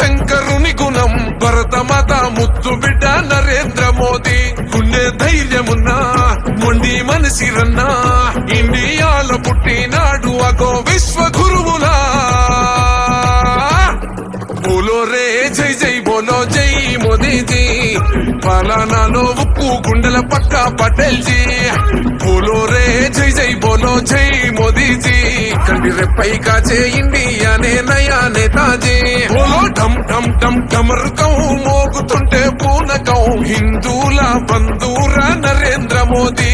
శంకరుని గుణం భరత మాత ముద్దు బిడ్డ నరేంద్ర మోదీ. గుండె ధైర్యమున్నా మొండి మనసిరన్నా ఇండియాలో పలానాలో ఉక్కు గుండెల పక్క పటేల్ జీ బోలో రే జై జై బోలో జై మోదీజీ. కంటి రెప్పై కాచే ఇండియానే నయా నేతాజీ బోలో ఢమ్ ఢమ్ ఢమ్ ఢమరుకం మోగుతుంటే పూనకం. హిందూల బంధూర నరేంద్ర మోదీ.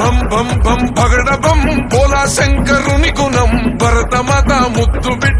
బం బం బం భగడ బం బోలా శంకరుని గుణం. భరత మాత ముద్దు బిడ్డ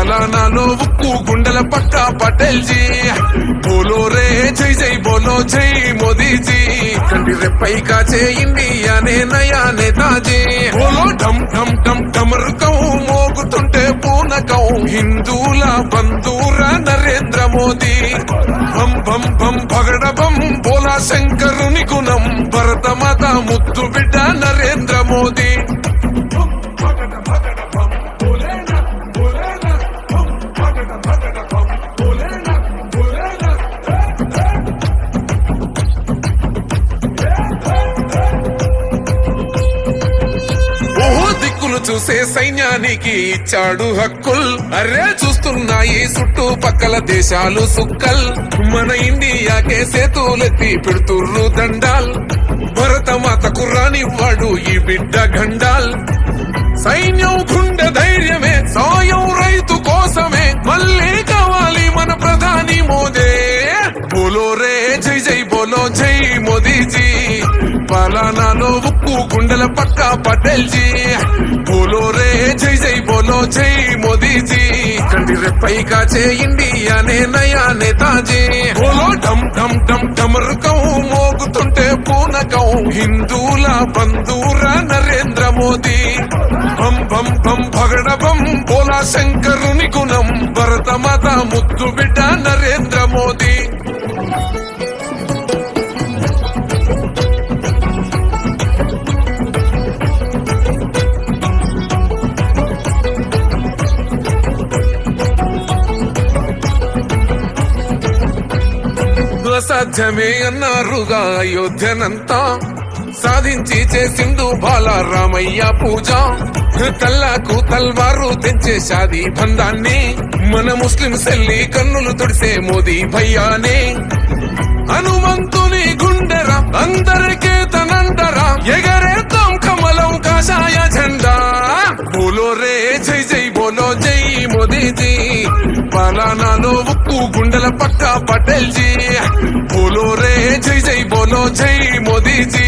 పలానాలో ఉక్కు గుండెల పక్క పటేల్ జీ బోలో రే జై జై బోలో జై మోదీజీ. కంటి రెప్పై కాచే ఇండియానే నయా నేతాజీ బోలో ఢమ్ ఢమ్ ఢమ్ ఢమరుకం మోగుతుంటే పూనకం. హిందూల బంధూర నరేంద్ర మోదీ. భం భం భం భగడ భం బోలా శంకరుని గుణం. భరత మాత ముద్దు బిడ్డ నరేంద్ర మోదీ. చేసే సైన్యానికి ఇచ్చాడు హక్కుల్. అరే చూస్తున్నాయి చుట్టూ పక్కల దేశాలు సుక్కల్. మన ఇండియాకే సేతులెత్తి పెడుతుర్రు దండాల్. భరత మాతకు రానివ్వాడు ఈ బిడ్డ గండాల్ సైన్యం గుండె ధైర్యమే సాయం రైతు కోసమే. మళ్ళీ కావాలి మన ప్రధాని మోదే. బోలో రే జై జై బోలో జై మోదీజీ. పలానాలో ఉక్కు గుండెల పక్క పటేల్ జీ. బోలో రే జై జై బోలో జై మోదీజీ. కంటి రెప్పై కాచే ఇండియానే నయా నేతాజీ బోలో డమ్ డమ్ డమ్ డమరుకం మోగుతుంటే పూనకం. హిందూల బంధూర నరేంద్ర మోదీ. బం బం బం భగడ బం బోలా శంకరుని గుణం. భరత మాత ముద్దు బిడ్డ నరేంద్ర మోదీ. అసాధ్యమే అన్నారుగా అయోధ్యనంతా. సాధించి చేసిండు బాలరామయ్య పూజ. తల్లాకు తల్వారు తెంచే షాదీ బంధాన్ని. మన ముస్లిం సెల్లి కన్నులు తుడిసే మోదీ భయ్యానే. హనుమంతుని గుండెరా అందరికీ తనండరా ఎగరేద్దాం కమలం కాషాయ గుండెల పక్క పటేల్ జీ బోలో రే జై జై బోలో జై మోదీజీ.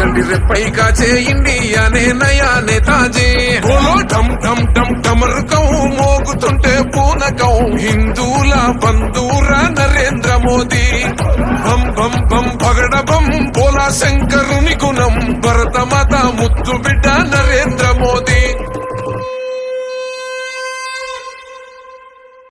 కంటి రెప్పై కాచే ఇండియానే నయా నేతాజీ బోలో ఢమ్ ఢమ్ ఢమ్ ఢమరుకం మోగుతుంటే పూనకం హిందూల బంధూర నరేంద్ర మోదీ. భం భం భం భగడ భం బోలా శంకరుని గుణం. భరత మాత ముద్దు బిడ్డ నరేంద్ర మోదీ.